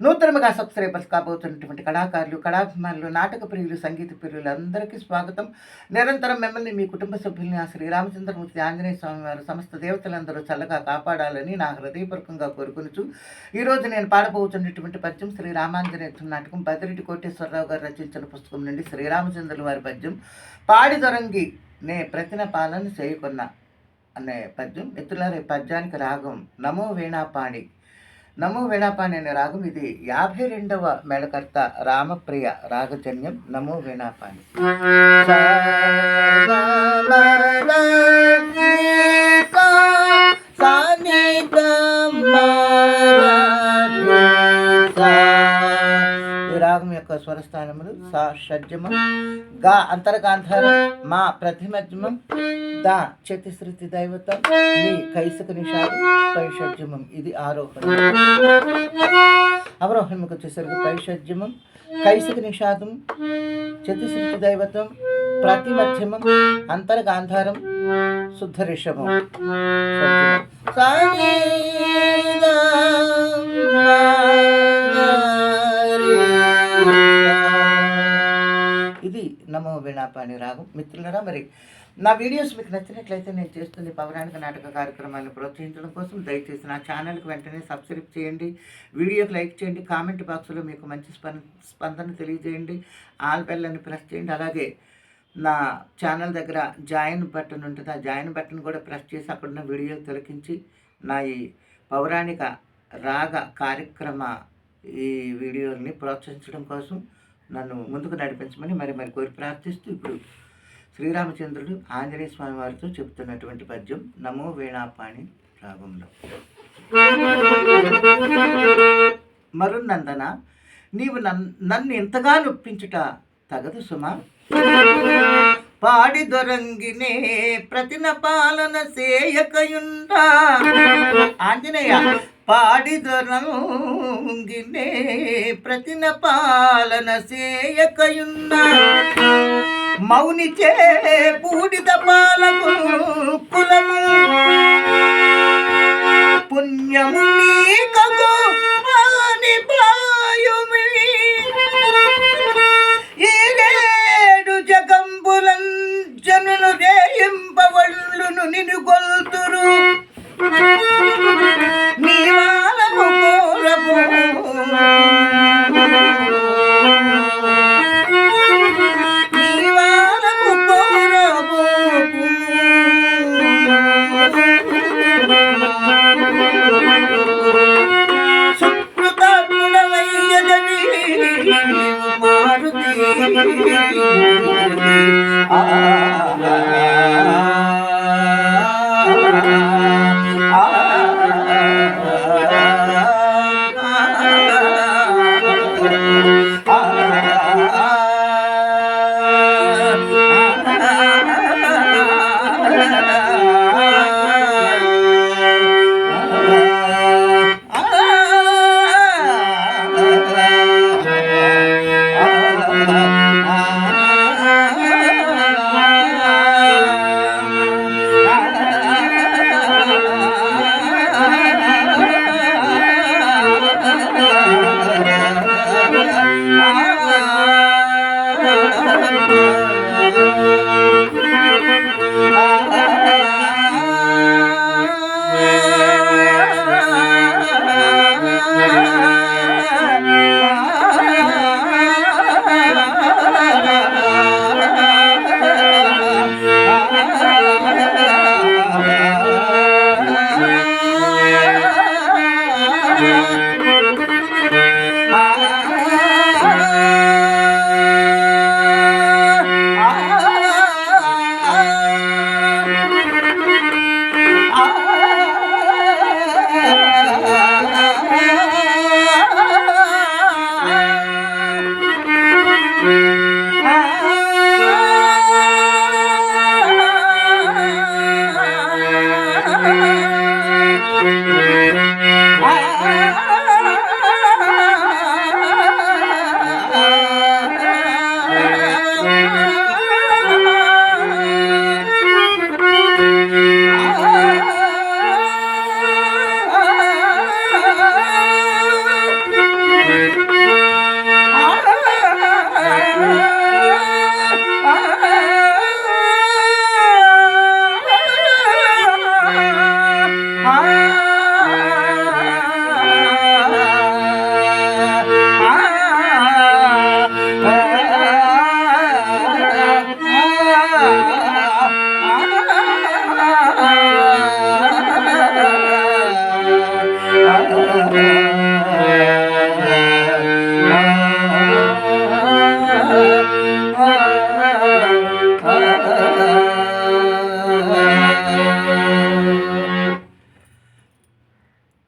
నూతనముగా subscribers కాబోతున్నటువంటి కళాకారులు కళాభిమానులు నాటక ప్రియులు సంగీత ప్రియులు అందరికీ స్వాగతం. నిరంతరం మిమ్మల్ని మీ కుటుంబ సభ్యుల్ని ఆ శ్రీరామచంద్రమూర్తి ఆంజనేయ స్వామి వారు సమస్త దేవతలందరూ చల్లగా కాపాడాలని నా హృదయపూర్వకంగా కోరుకునుచు. ఈరోజు నేను పాడబోతున్నటువంటి పద్యం శ్రీ రామాంజనేయ నాటకం బదిరెడ్డి కోటేశ్వరరావు గారు రచించిన పుస్తకం నుండి శ్రీరామచంద్రుల వారి పద్యం పాడి దొరంగి నే ప్రతిన పాలన చేయకున్న అనే పద్యం. మిత్రులారే పద్యానికి రాగం నమో వీణాపాణి నమో వీణాపాణి రాగం ఇది యాభై రెండవ మేళకర్త రామప్రియ రాగజన్యం. నమో వీణాపాణి. యొక్క స్వరస్థానములు సా షడ్జమం. గా అంతర్గాంధారం మా ప్రతిమధ్యమం దా చతిశ్రుతి దైవతం మీ కైసక నిషాదం పైషడ్జమం. ఇది ఆరోహణ అవరోహణకు వచ్చేసరికి పైషడ్జమం కైసక నిషాదం చతుశ్రుతి దైవతం ప్రతిమధ్యమం అంతర్గాంధారం శుద్ధ రిషభం. ఇది నమో వినాపాణి రాగం. మిత్రులరా మరి నా వీడియోస్ మీకు నచ్చినట్లయితే నేను చేస్తుంది ఈ పౌరాణిక నాటక కార్యక్రమాలను ప్రోత్సహించడం కోసం దయచేసి నా ఛానల్కి వెంటనే సబ్స్క్రైబ్ చేయండి. వీడియోకి లైక్ చేయండి. కామెంట్ బాక్స్లో మీకు మంచి స్పంద స్పందన తెలియజేయండి. ఆల్ బెల్లని ప్రెస్ చేయండి. అలాగే నా ఛానల్ దగ్గర జాయిన్ బటన్ ఉంటుంది. ఆ జాయిన్ బటన్ కూడా ప్రెస్ చేసి అక్కడున్న వీడియో వీడియోలు తిలకించి నా ఈ పౌరాణిక రాగ కార్యక్రమ ఈ వీడియోని ప్రోత్సహించడం కోసం నన్ను ముందుకు నడిపించమని మరి మరి కోరి ప్రార్థిస్తూ ఇప్పుడు శ్రీరామచంద్రుడు ఆంజనేయ స్వామి వారితో చెప్తున్నటువంటి పద్యం నమో వీణాపాణి రాగంలో మరునందన నీవు నన్ను నన్ను ఇంతగా నొప్పించుట తగదు సుమా. పాడి దొరంగినే ప్రతిన పాలన సేయకయుండా. ఆంజనేయ పాడి దొరంగినే ప్రతిన పాలన సేయకయున్న. మౌనిచే బూడిద పాలకు కులము. Ah Ah